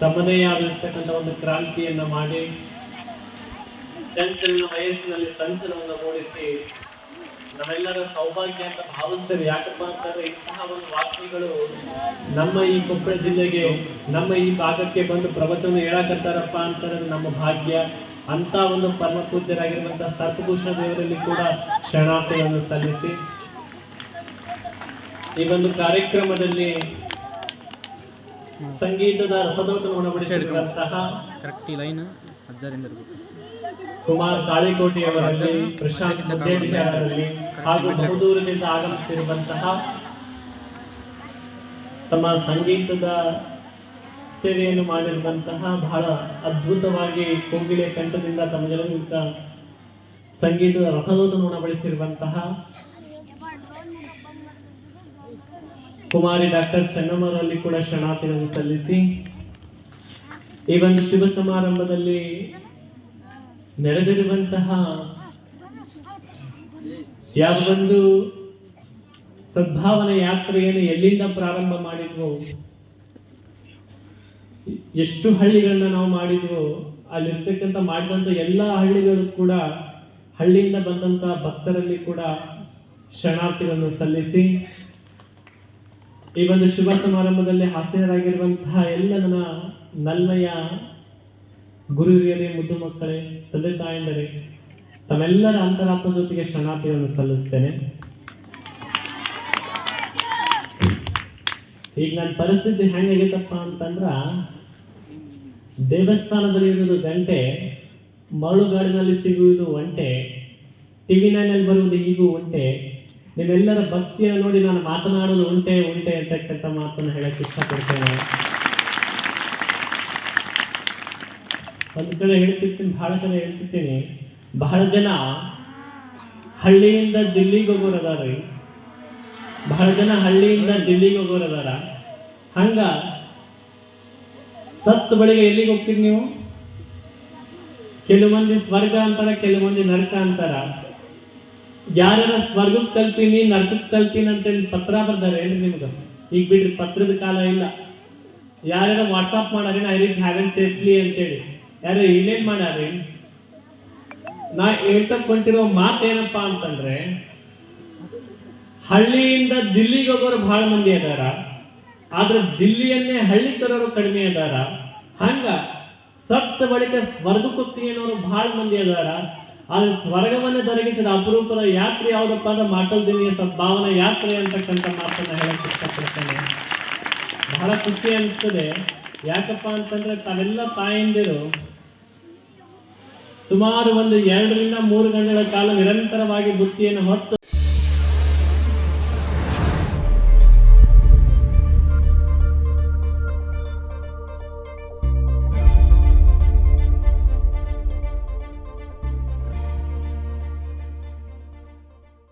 ತಮ್ಮದೇ ಆಗಿರ್ತಕ್ಕಂಥ ಒಂದು ಕ್ರಾಂತಿಯನ್ನು ಮಾಡಿ ಚಂಚಲನ ವಯಸ್ಸಿನಲ್ಲಿ ಸಂಚಲನವನ್ನು ಮೂಡಿಸಿ ನಮ್ಮೆಲ್ಲರ ಸೌಭಾಗ್ಯ ಅಂತ ಭಾವಿಸ್ತೇವೆ. ಯಾಕಪ್ಪ ಅಂತಂದ್ರೆ ಇಂತಹ ಒಂದು ವಾಕ್ಯಗಳು ನಮ್ಮ ಈ ಕೊಪ್ಪಳ ಜಿಲ್ಲೆಗೆ, ನಮ್ಮ ಈ ಭಾಗಕ್ಕೆ ಬಂದು ಪ್ರವಚನ ಹೇಳಕತ್ತಾರಪ್ಪ ಅಂತಂದ್ರೆ ನಮ್ಮ ಭಾಗ್ಯ. ಅಂತ ಒಂದು ಪರಮ ಪೂಜ್ಯರಾಗಿರುವಂತಹ ಸರ್ಪಭೂಷಣ ದೇವರಲ್ಲಿ ಕೂಡ ಶರಣಾರ್ಥಿಗಳನ್ನು ಸಲ್ಲಿಸಿ ಈ ಒಂದು ಕಾರ್ಯಕ್ರಮದಲ್ಲಿ ಸಂಗೀತದ ರಸದೋತನ ಉಣಬಡಿಸಿರುವಂತಹ ಕರೆಕ್ಟ್ ಲೈನ್ ಕುಮಾರ್ ತಾಳಿಕೋಟೆಯವರಲ್ಲಿ ಪ್ರಶಾಂತ್ ಅವರಲ್ಲಿ ಹಾಗೂ ಬಹುದೂರದಿಂದ ಆಗಮಿಸಿರುವಂತಹ ತಮ್ಮ ಸಂಗೀತದ ಸೇವೆಯನ್ನು ಮಾಡಿರುವಂತಹ ಬಹಳ ಅದ್ಭುತವಾಗಿ ಕೋಗಿಲೆ ಕಂಠದಿಂದ ತಮ್ಮ ಜನರಿಂದ ಸಂಗೀತದ ರಸದೋತನ ಕುಮಾರಿ ಡಾಕ್ಟರ್ ಚನ್ನಮ್ಮರಲ್ಲಿ ಕೂಡ ಶರಣಾರ್ಥಿಗಳನ್ನು ಸಲ್ಲಿಸಿ, ಈ ಒಂದು ಶುಭ ಸಮಾರಂಭದಲ್ಲಿ ನಡೆದಿರುವಂತಹ ಯಾವ ಒಂದು ಸದ್ಭಾವನೆ ಯಾತ್ರೆಯನ್ನು ಎಲ್ಲಿಂದ ಪ್ರಾರಂಭ ಮಾಡಿದ್ವು, ಎಷ್ಟು ಹಳ್ಳಿಗಳನ್ನ ನಾವು ಮಾಡಿದ್ವು, ಅಲ್ಲಿರ್ತಕ್ಕಂಥ ಮಾಡಿದಂಥ ಎಲ್ಲ ಹಳ್ಳಿಗಳು ಕೂಡ ಹಳ್ಳಿಯಿಂದ ಬಂದಂತ ಭಕ್ತರಲ್ಲಿ ಕೂಡ ಶರಣಾರ್ಥಿಗಳನ್ನು ಸಲ್ಲಿಸಿ ಈ ಒಂದು ಶುಭ ಸಮಾರಂಭದಲ್ಲಿ ಹಾಸ್ಯರಾಗಿರುವಂತಹ ಎಲ್ಲ ನನ್ನ ನಲ್ಮೆಯ ಗುರು ಮುದ್ದು ಮಕ್ಕಳೇ, ತಂದೆ ತಾಯಂದರೇ, ತಮ್ಮೆಲ್ಲರ ಅಂತರಾತ್ಮ ಜೊತೆಗೆ ಶರಣಾರ್ಥಿಗಳನ್ನು ಸಲ್ಲಿಸ್ತೇನೆ. ಈಗ ನನ್ನ ಪರಿಸ್ಥಿತಿ ಹೆಂಗಾಗೈತಪ್ಪ ಅಂತಂದ್ರ, ದೇವಸ್ಥಾನದಲ್ಲಿ ಇರುವುದು ಗಂಟೆ, ಮರಳುಗಾಡಿನಲ್ಲಿ ಸಿಗುವುದು ಒಂಟೆ, ಟಿವಿ ನೈನಲ್ಲಿ ಬರುವುದು ಈಗೂ ಒಂಟೆ ನಿಮ್ಮೆಲ್ಲರ ಭಕ್ತಿಯನ್ನು ನೋಡಿ ನಾನು ಮಾತನಾಡೋದು ಉಂಟೆ ಉಂಟೆ ಅಂತಕ್ಕಂಥ ಮಾತನ್ನು ಹೇಳಕ್ ಇಷ್ಟಪಡ್ತೇನೆ. ಒಂದು ಕಡೆ ಹೇಳ್ತಿರ್ತೀನಿ, ಬಹಳ ಸಲ ಹೇಳ್ತಿರ್ತೀನಿ. ಬಹಳ ಜನ ಹಳ್ಳಿಯಿಂದ ದಿಲ್ಲಿಗೆ ಹೋಗೋರು ಬಹಳ ಜನ ಹಳ್ಳಿಯಿಂದ ದಿಲ್ಲಿಗೆ ಹೋಗೋರು ಅದಾರ ಹಂಗ ಸತ್ ಬಳಿಗೆ ಎಲ್ಲಿಗೆ ಹೋಗ್ತೀರಿ ನೀವು? ಕೆಲವು ಮಂದಿ ಸ್ವರ್ಗ ಅಂತಾರ, ಕೆಲವು ಮಂದಿ ನರಕ ಅಂತಾರ. ಯಾರ್ಯಾರ ಸ್ವರ್ಗಕ್ ಕಲ್ತೀನಿ ನರ್ಕಕ್ ಕಲ್ತೀನಿ ಅಂತ ಹೇಳಿ ಪತ್ರ ಬರ್ದಾರೆ ಏನ್ರಿ ನಿಮ್ಗೆ? ಈಗ ಬಿಡ್ರಿ, ಪತ್ರದ ಕಾಲ ಇಲ್ಲ. ಯಾರ್ಯಾರ ವಾಟ್ಸಾಪ್ ಮಾಡಾರಿ ಐ ರೀಚ್ ಹ್ಯಾವೆನ್ ಸೇಫ್ಲಿ ಅಂತೇಳಿ ಯಾರು ಇಮೇಲ್ ಮಾಡಾರಿ? ನಾ ಹೇಳ್ತಕ್ ಮಾತ್ ಮಾತೇನಪ್ಪ ಅಂತಂದ್ರೆ, ಹಳ್ಳಿಯಿಂದ ದಿಲ್ಲಿಗೆ ಹೋಗೋರು ಬಹಳ ಮಂದಿ ಅದಾರ. ಆದ್ರೆ ದಿಲ್ಲಿಯನ್ನೇ ಹಳ್ಳಿ ತರೋರು ಕಡಿಮೆ ಅದಾರ. ಹಂಗ ಸತ್ತ ಬಳಿಕ ಸ್ವರ್ಗಕ್ಕೆ ಅನ್ನೋರು ಬಹಳ ಮಂದಿ ಅದಾರ. ಆದ್ರೆ ಸ್ವರ್ಗವನ್ನೇ ದೊರಕಿಸಿದ ಅಪರೂಪದ ಯಾತ್ರೆ ಯಾವ್ದಪ್ಪ ಅಂದ್ರೆ ಮಾಟಲ್ ದಿನಿಯ ಸದ್ಭಾವನ ಯಾತ್ರೆ ಅಂತಕ್ಕಂಥ ಮಾತನ್ನ ಹೇಳಕ್ ಇಷ್ಟಪಡ್ತೇನೆ. ಬಹಳ ಖುಷಿ ಅನಿಸ್ತದೆ. ಯಾಕಪ್ಪ ಅಂತಂದ್ರೆ ತಾವೆಲ್ಲ ತಾಯಂದಿರು ಸುಮಾರು ಒಂದು ಎರಡರಿಂದ ಮೂರು ಗಂಟೆಗಳ ಕಾಲ ನಿರಂತರವಾಗಿ ಬುತ್ತಿಯನ್ನು ಹೊತ್ತು